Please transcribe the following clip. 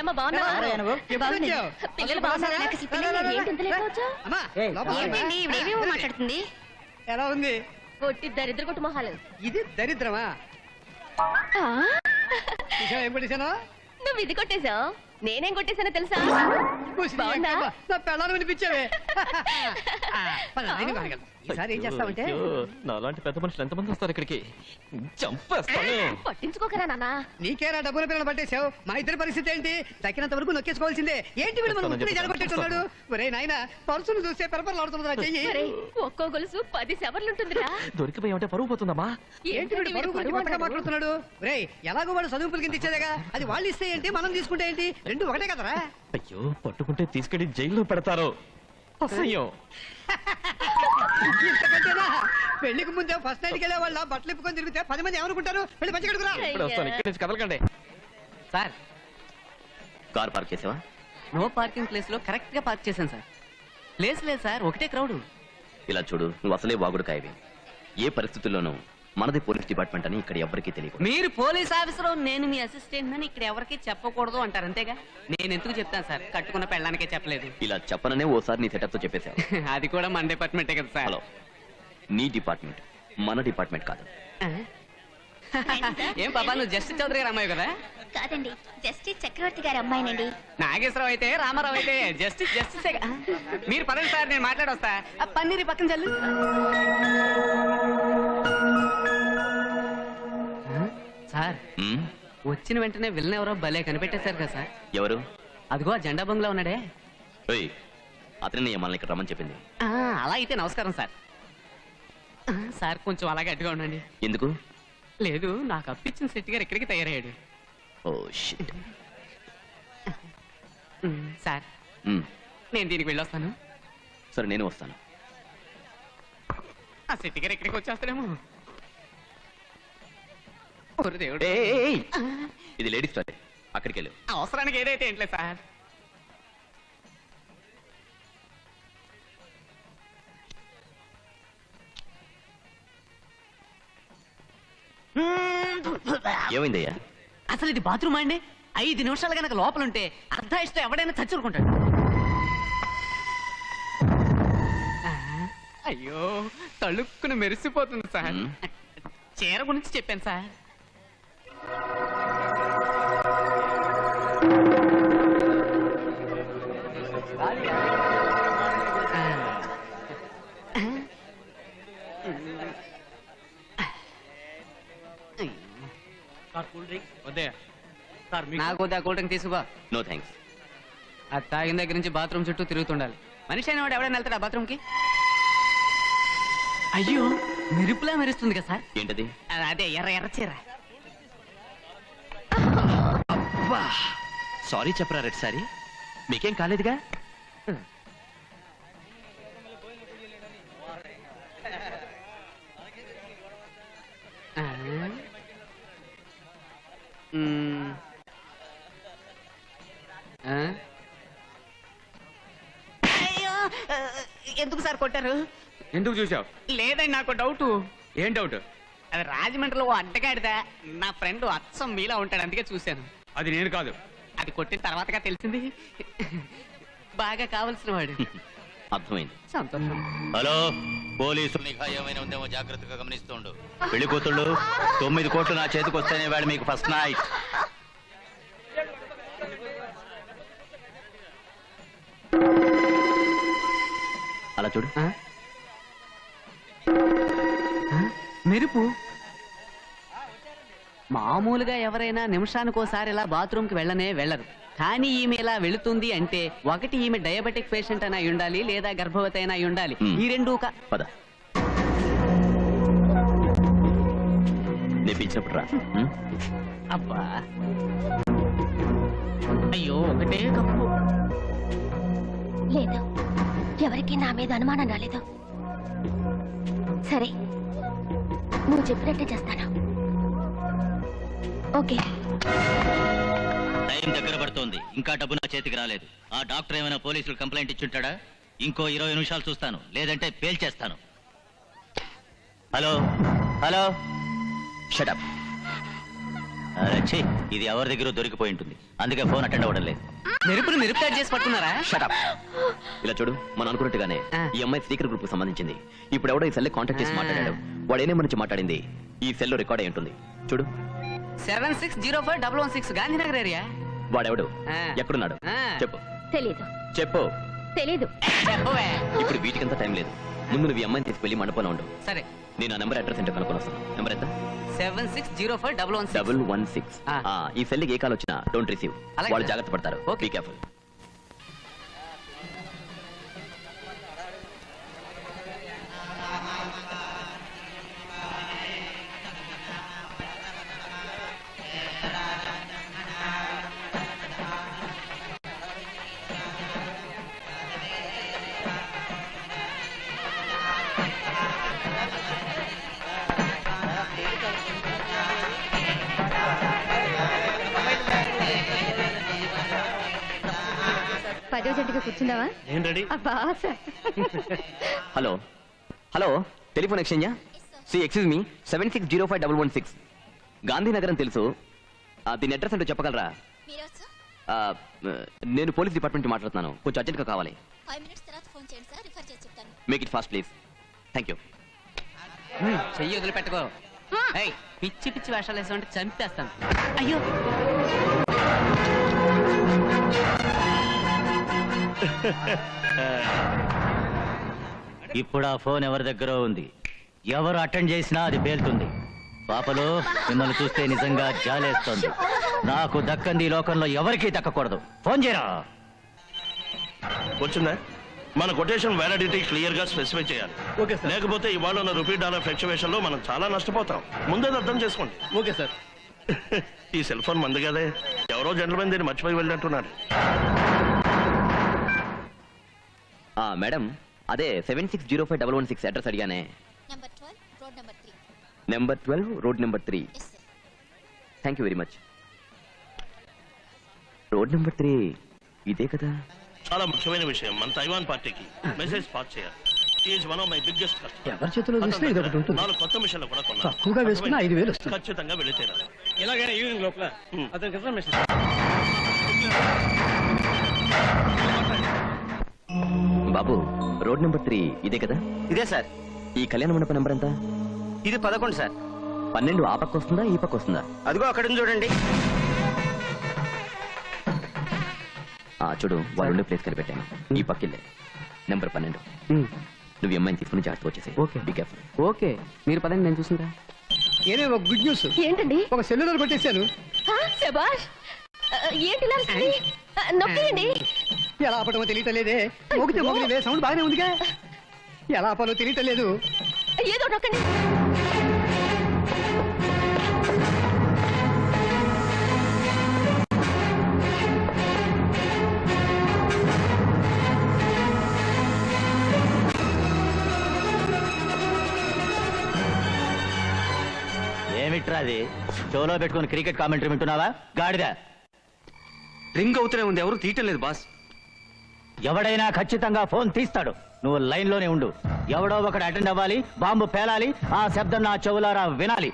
అమ్మ బాగున్నావా? పిల్లలు బాగున్నారా? మాట్లాడుతుంది? ఎలా ఉంది? కొట్టి దరిద్ర కొట్టు మొహాలు. ఇది దరిద్రమా? ఏం నువ్వు ఇది కొట్టేశావు? నేనేం కొట్టేశానో తెలుసా? బాగుందా? వినిపించావే. ఆ, పద, నేను కొనగలను. ఈసారి ఏం చేస్తావంటే? అయ్యో, నాలాంటి పెద్ద మనుషులు ఎంతమంది వస్తారు ఇక్కడికి? చంపేస్తాను. పట్టించుకోకరా నాన్న. నీకేరా డబ్బుల పిల్లలు పట్టేశావు? మా ఇద్దరి పరిస్థితి ఏంటి? దక్కినంత వరకు నొక్కేసుకోవాల్సిందే. ఏంటి వీడు మనం ఒరే నాయన పర్సును చూస్తే పెరపరలాడుతుందా చెయ్యి. ఒరేయ్, ఒక్కో గొలుసు పది సెవర్లుంటుందిరా. దొరికిపోయి ఉంటే పరువు పోతుందమ్మా? ఏంటి వీడు పరుగు గురించి కొత్తగా మాట్లాడుతున్నాడు? రే ఎలాగో వాడు చదువుపులకి కింద ఇచ్చేదేగా? అది వాళ్ళు ఇస్తే ఏంటి? మనం తీసుకుంటే ఏంటి? రెండు ఒకటే కదరా? అయ్యో పట్టుకుంటే తీసుకెళ్ళి జైల్లో పెడతారు. అసహ్యం. ఇంతకంటేనా? పెళ్ళికి ముందే ఫస్ట్ నైట్కి వెళ్ళే వాళ్ళ బట్టలు ఇప్పుకొని తిరిగితే పది మంది ఏమనుకుంటారు? వెళ్ళి మంచి కడుకురా ఇప్పుడు వస్తాను ఇక్కడి నుంచి కదలకండి. సార్. కార్ పార్క్ చేసావా? నో పార్కింగ్ ప్లేస్లో కరెక్ట్గా పార్క్ చేశాను సార్. ప్లేస్ లేదు సార్ ఒకటే క్రౌడ్. ఇలా చూడు నువ్వు అసలే వాగుడు కాయవి. ఏ పరిస్థితుల్లోనూ మనది పోలీస్ డిపార్ట్మెంట్ అని ఇక్కడ ఎవ్వరికీ తెలియదు మీరు పోలీస్ ఆఫీసర్ నేను మీ అసిస్టెంట్ అని ఇక్కడ ఎవరికి చెప్పకూడదు అంటారు అంతేగా? నేను ఎందుకు చెప్తాను సార్? కట్టుకున్న పెళ్ళానికే చెప్పలేదు. ఇలా చెప్పననే ఓసారి నీ సెటప్తో అది కూడా మన డిపార్ట్మెంటే కదా సార్. హలో నీ డిపార్ట్మెంట్ మన డిపార్ట్మెంట్ కాదు? ఏం పాపా నువ్వు జస్ట్ చౌదరి గారు అమ్మాయి కదా? కాదండి జస్టిస్ చక్రవర్తి గారి అమ్మాయినండి. నాగేశ్వరరావు అయితే రామారావు అయితే జస్టిస్ జస్టిస్ మీరు పదండి సార్ నేను మాట్లాడొస్తా. పన్నీరు ఈ పక్కన చల్లు. సార్. ఉమ్, వచ్చిన వెంటనే విలన్ ఎవరో భలే కనిపెట్టేశారు కదా సార్. ఎవరు? అదిగో ఆ జెండా బంగ్లా ఉన్నాడే. ఓయ్ అతనే మనల్ని ఇక్కడ రమ్మని చెప్పింది. ఆ, అలా అయితే నమస్కారం సార్. ఆ, సార్ కొంచెం అలా గట్టిగా ఉండండి. ఎందుకు? లేదు నాకు అప్పించిన శెట్టి గారు ఎక్కడికి తయారయ్యాడు. Oh shit. ఉమ్, సార్. ఉమ్, నేను దీనికి వెళ్ళొస్తాను. సరే నేను వస్తాను. ఆ శెట్టి గారు ఎక్కడికి వచ్చేస్తారేమో? ఇది లేడీస్ టాయిలెట్. అక్కడికి వెళ్ళు అవసరానికి ఏదైతే ఏంట్లే సార్? ఏమైందయ్యా? అసలు ఇది బాత్రూమ్ అండి? ఐదు నిమిషాలు కనుక లోపల ఉంటే అర్ధాయిస్తే ఎవడైనా చచ్చురుకుంటాడు ఆ, అయ్యో! తళుక్కున మెరిసిపోతుంది సార్. చీర గురించి చెప్పాను సార్. నాకు వద్దు ఆ కూల్ డ్రింక్ తీసుకో. నో థ్యాంక్స్ అది తాగిన దగ్గర నుంచి బాత్రూమ్ చుట్టూ తిరుగుతుండాలి. మనిషి అయిన వాడు ఎవడైనా వెళ్తాడా బాత్రూమ్కి అయ్యో. మెరుపులా మెరుస్తుంది కదా సార్. ఏంటది? అదే ఎర్ర ఎర్ర చీర. సారీ చెప్పరా రెడ్ సారీ? మీకేం కాలేదుగా? ఆ. మ్మ్. అయ్యో ఎందుకు సార్ కొట్టారు? ఎందుకు చూసావు లేదండి నాకు డౌట్. ఏం డౌట్? అది రాజమండ్రిలో ఓ అడ్డగాడిదా? నా ఫ్రెండ్ అచ్చం మీలా ఉంటాడు అందుకే చూశాను. అది నేను కాదు. అది కొట్టిన తర్వాతగా తెలిసింది. బాగా కావలసిన వాడు. అర్థమైంది. సంతోషం. హలో పోలీసులు నిఘా ఏమైనా ఉందేమో జాగ్రత్తగా గమనిస్తుండు పెళ్ళి కూతుళ్ళు తొమ్మిది కోట్లు నా చేతికి వస్తేనే వాడు మీకు ఫస్ట్ నైట్ అలా చూడు? మెరుపు. మామూలుగా ఎవరైనా నిమిషానికోసారి ఇలా బాత్రూమ్కి వెళ్ళనే వెళ్ళరు. కానీ ఈమె ఇలా వెళుతుంది అంటే ఒకటి ఈమె డయాబెటిక్ పేషెంట్ అయినా అయి ఉండాలి లేదా గర్భవతి అయినా అయి ఉండాలి. ఈ రెండు పద? అబ్బా. అయ్యో ఒకటే కప్పు. లేదు. ఎవరికి నా మీద అనుమానం రాలేదు. సరే నువ్వు చెప్పినట్టే చేస్తాను. ఓకే. టైం దగ్గర పడుతోంది. ఇంకా డబ్బు నా చేతికి రాలేదు. ఆ డాక్టర్ ఏమైనా పోలీసులు కంప్లైంట్ ఇచ్చుంటాడా? ఇంకో ఇరవై నిమిషాలు చూస్తాను. లేదంటే పేల్చేస్తాను. హలో? హలో? షటప్ ఛీ, ఇది ఎవరి దగ్గర దొరికిపోయి ఉంటుంది. అందుకే ఫోన్ అటెండ్ అవ్వడం లేదు. మెరుపుని మెరుపు చేసి పట్టుకున్నారా? షటప్ ఇలా చూడు మనం అనుకున్నట్టుగానే ఆ. ఈ అమ్మాయి స్పీకర్ గ్రూప్కు సంబంధించింది. ఇప్పుడు ఎవడో ఈ సెల్ కాంటాక్ట్ చేసి ఆ. మాట్లాడాడు. వాడు ఏనే నుంచి మాట్లాడింది. ఈ సెల్ రికార్డ్ అయి ఉంటుంది. చూడు. Seven six zero five double one six Gandhinagar area వాడెవడు? ఆ. ఎక్కడున్నాడు? ఆ. చెప్పు. తెలీదు. చెప్పు. తెలీదు. ఇప్పుడు వీటికంతా టైం లేదు. ముందు నువ్వు ఈ అమ్మాయిని తీసుకెళ్ళి మండపంలో ఉండు. సరే. నేను ఆ నెంబర్ అడ్రస్ ఏంటో కనుక్కొని వస్తాను. నెంబర్ ఎంత? Seven six zero five double one double one six. ఈ సెల్ ఏ కాల్ వచ్చినా డోంట్ రిసీవ్. వాళ్ళు. జాగ్రత్త పడతారు. ఓకే. Be careful. కూర్చుందావా నేను రెడీ? అబ్బా sir. Hello. Hello telephone ఎక్స్చేంజా? See excuse me seven six zero five double one six. Gandhinagar అని తెలుసు. ఆ, దీని అడ్రస్ ఏంటో చెప్పగలరా? ఆ, నేను పోలీస్ డిపార్ట్మెంట్ నుంచి మాట్లాడుతున్నాను. కొంచెం అర్జెంట్గా కావాలి. ఫైవ్ మినిట్స్ తర్వాత ఫోన్ చేయండి సార్. రిఫర్ చేసి చెప్తాను. Make it fast please thank you చెయ్యి వదిలిపెట్టుకో. ఏయ్, పిచ్చి పిచ్చి వేషాలు వేసామంటే చంపేస్తాను. అయ్యో. ఇప్పుడు ఆ ఫోన్ ఎవరి దగ్గర ఉంది. ఎవరు అటెండ్ చేసినా అది పేలుతుంది. పాపలు మిమ్మల్ని చూస్తే నిజంగా జాలేస్తోంది. నాకు దక్కంది ఈ లోకంలో ఎవరికీ దక్కకూడదు. ఫోన్ చేయరా? వచ్చిందా? మన కొటేషన్ వ్యాలిడిటీ క్లియర్గా స్పెసిఫై చేయాలి. Okay sir. లేకపోతే ఇవాళ ఉన్న రూపీ డాలర్ ఫ్లక్చువేషన్లో మనం చాలా నష్టపోతాం. ముందే అర్థం చేసుకోండి. Okay sir. ఈ సెల్ ఫోన్ మంది కదే. ఎవరో జెంటల్మెన్ దీన్ని మర్చిపోయి వెళ్ళినట్టున్నారు. మేడం అదే seven six zero five double one six address అడిగానే. Number twelve road number three number twelve road number three yes sir thank you very much road number three ఇదే కదా? చాలా ముఖ్యమైన విషయం మన తైవాన్ పార్టీకి మెసేజ్ పాస్ చేయాలి. Is one of my biggest customer ఎవరి చేతిలో చూసినా ఇది ఒకటి ఉంటుంది. నాలుగు కొత్త మిషన్లు కూడా కొన్నాను తక్కువగా వేసుకున్నా ఐదు వేలు వస్తుంది. ఖచ్చితంగా వెళ్ళి తీరాలి ఇలాగే ఈవినింగ్ లోపల Hmm. అతనికి ఇన్ఫర్మేషన్ బాబు రోడ్ నెంబర్ త్రీ ఇదే కదా? ఇదే సార్. ఈ కళ్యాణ మండపం నెంబర్ ఎంత? ఇది పదకొండు సార్. పన్నెండు ఆ పక్క వస్తుందా ఈ పక్క వస్తుందా? అదిగో అక్కడ చూడండి. ఆ చూడు వాళ్ళు ఉండే ప్లేస్ కనిపెట్టాను. ఈ పక్కిల్లే. నెంబర్ పన్నెండు. నువ్వు అమ్మాయిని తీసుకుని జాగ్రత్త వచ్చేసి ఓకే. Be careful okay. మీరు పదండి నేను చూసుకుంటా. ఏనే ఒక గుడ్ న్యూస్ ఏంటండి? ఒక కొట్టేశాను. ఆ, శభాష్. ఆ, ఏంటి నొక్కేయండి. ఎలా ఆపటమో తెలియటలేదే. మోగితే మోగితే సౌండ్ బాగానే ఉందిగా. ఎలా ఆపాలో తెలియటలేదు. ఏదో నొక్కండి. ఏమిట్రా అది? షోలో పెట్టుకుని క్రికెట్ కామెంటరీ వింటున్నావా? గాడిద. రింగ్ అవుతూనే ఉంది. ఎవరు తీయటం లేదు బాస్. ఎవడైనా ఖచ్చితంగా ఫోన్ తీస్తాడు. నువ్వు లైన్లోనే ఉండు. ఎవడో ఒకడు అటెండ్ అవ్వాలి బాంబు పేలాలి ఆ శబ్దం నా చెవులారా వినాలి.